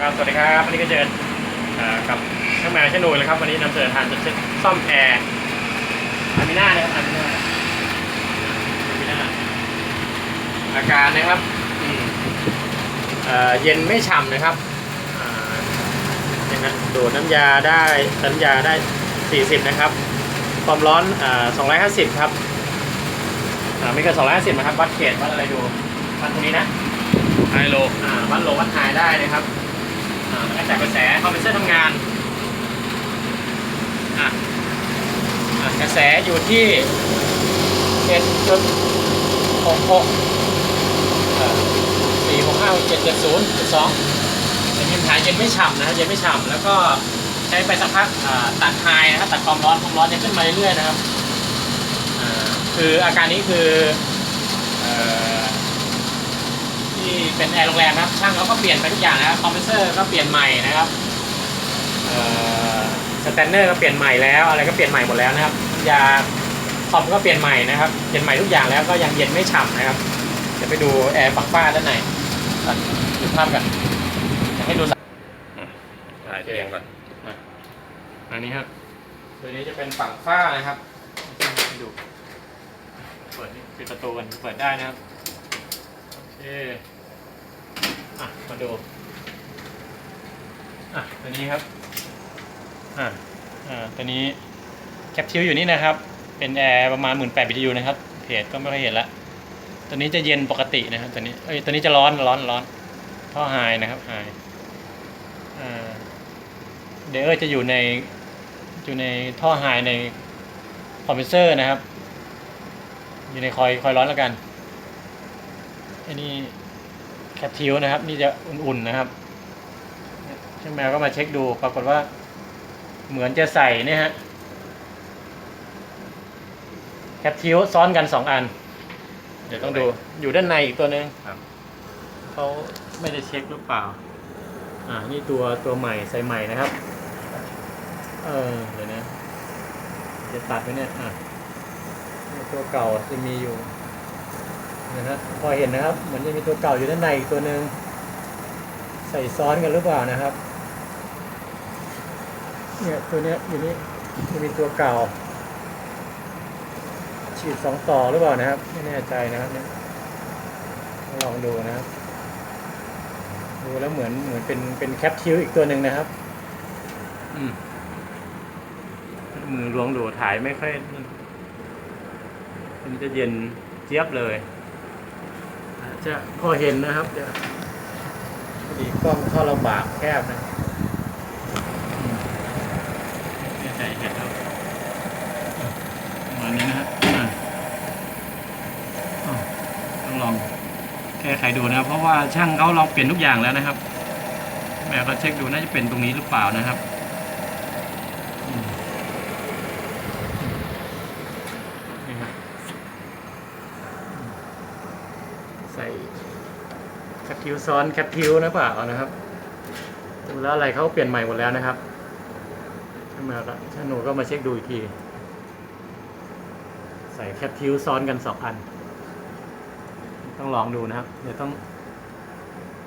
ครับสวัสดีครับวันนี้ก็เจอเอ่อกับช่างแมวช่างหนุ่ยเลยครับวันนี้นำเสนอทานจะเช็คซ่อมแอร์อามิน่านะครับอามิน่าอามิน่าอาการนะครับอืมเอ่อเย็นไม่ฉ่ำนะครับอ่าเนี่ยนะดูดน้ำยาได้น้ำยาได้ 40 นะครับ ความร้อนอ่า250 ครับอ่าไม่เกิน250นะครับ วัดเขตวัดอะไรดูวัดตรงนี้นะไฮโลอ่าวัดโลวัดไฮได้นะครับ อ่าแล้วก็จากกระแสคอมเพรสเซอร์ทำงานอะอะกระแสอยู่ที่เป็นจุดหกหกสี่หกห้าเจ็ดเจ็ดศูนย์จุดสองเป็นพิมพ์ถ่ายเย็นไม่ฉ่ำนะเย็นไม่ฉ่ำแล้วก็ใช้ไปสักพักอ่าตัดไฮนะครับตัดความร้อนความร้อนจะขึ้นมาเรื่อยๆนะครับอ่าคืออาการนี้คือเอ่อ ที่เป็นแอร์โรงแรมนะครับช่างเขาก็เปลี่ยนไปทุกอย่างนะครับคอมเพรสเซอร์ก็เปลี่ยนใหม่นะครับสแตนเนอร์ก็เปลี่ยนใหม่แล้ว อะไรก็เปลี่ยนใหม่หมดแล้วนะครับยาคอมก็เปลี่ยนใหม่นะครับเปลี่ยนใหม่ทุกอย่างแล้วก็ยังเย็นไม่ฉ่ำนะครับเดี๋ยวไปดูแอร์ปักฝ้าด้านในอะดูภาพกันจะให้ดูสักถ่ายเตียงก่อนอะอันนี้ครับตัวนี้จะเป็นฝั่งฝ้านะครับให้ดูเปิดนี่ปิดประตูกันเปิดได้นะครับโอเค อะ มาดู อะ ตัวนี้ครับ อะอ่า ตัวนี้แคปทิวอยู่นี่นะครับ เป็นแอร์ประมาณ 18 BTU นะครับ เพจก็ไม่ค่อยเห็นละ ตัวนี้จะเย็นปกตินะครับ ตัวนี้ เอ้ย ตัวนี้จะร้อน ร้อน ร้อนท่อไฮนะครับไฮอ่า เดเออร์จะอยู่ใน อยู่ในท่อไฮในคอมเพรสเซอร์นะครับ อยู่ในคอย คอยร้อนแล้วกัน อันนี้ แคปทิวนะครับ นี่จะอุ่นๆนะครับช่างแมวก็มาเช็คดู ปรากฏว่า เหมือนจะใส่เนี่ยฮะแคปทิวซ้อนกันสองอัน เดี๋ยวต้องดูอยู่ด้านในอีกตัวหนึงครับเขาไม่ได้เช็คหรือเปล่า อ่า นี่ตัวตัวใหม่ใส่ใหม่นะครับ เออเดี๋ยวนะจะตัดไปเนี่ย อะเนี่ยตัวเก่าจะมีอยู่เนะฮะพอเห็นนะครับเหมือนจะมีตัวเก่าอยู่ด้านในอีกตัวหนึ่งใส่ซ้อนกันหรือเปล่านะครับเนี่ยตัวเนี้ยอยู่นี่จะมีตัวเก่า ฉีดสองต่อหรือเปล่านะครับ ไม่แน่ใจนะครับเนี่ยลองดูนะครับ ดูแล้วเหมือนเหมือนเป็นเป็นแคปทิวอีกตัวหนึ่งนะครับ อืมมือลวงดูถ่ายไม่ค่อยมันจะเย็นเจี๊ยบเลย จะพอเห็นนะครับเดี๋ยวอดีกล้องเข้าลำบากแคบนะอืมแน่ใจเห็นแล้วประมาณนี้นะครับอะต้องลองแก้ไขดูนะครับเพราะว่าช่างเขาลองเปลี่ยนทุกอย่างแล้วนะครับแม่ก็เช็คดูน่าจะเป็นตรงนี้หรือเปล่านะครับอืมนี่ครับ ใส่แคปทิวซ้อนแคปทิวนะเปล่านะครับดูแล้วอะไรเขาเปลี่ยนใหม่หมดแล้วนะครับช่างแมวช่างหนูก็มาเช็คดูอีกที ใส่แคปทิวซ้อนกันสองอัน ต้องลองดูนะครับ เดี๋ยวต้อง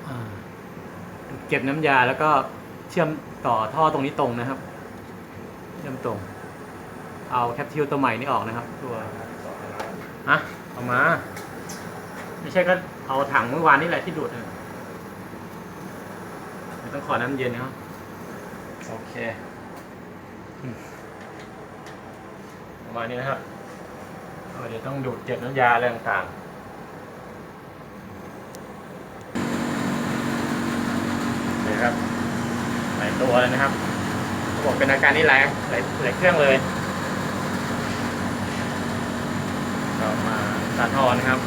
อเก็บน้ำยาแล้วก็เชื่อมต่อท่อตรงนี้ตรงนะครับ เชื่อมตรง เอาแคปทิวตัวใหม่นี้ออกนะครับ ตัวฮะเอามา ไม่ใช่ก็เอาถังเมื่อวานนี่แหละที่ดูดเดี๋ยต้องขอน้ำเย็นนะครับโอเคประมาณนี้นะครับเดี๋ยวต้องดูดเก็บน้ำยาอะไรต่างๆนี่ครับหลายตัวเลยนะครับบอกเป็นอาการนี้หลายหลายหลายเครื่องเลยเรามาตัดทอนะครับ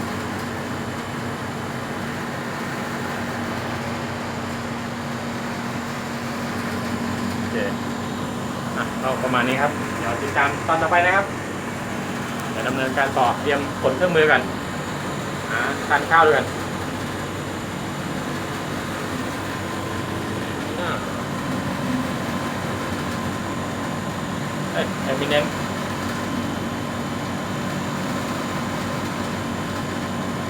โอเค อะเอาประมาณนี้ครับ เดี๋ยวติดตามตอนต่อไปนะครับจะดำเนินการต่อเตรียมขนเครื่องมือกันหาทานข้าวด้วยกัน Ah. Eh, Eminem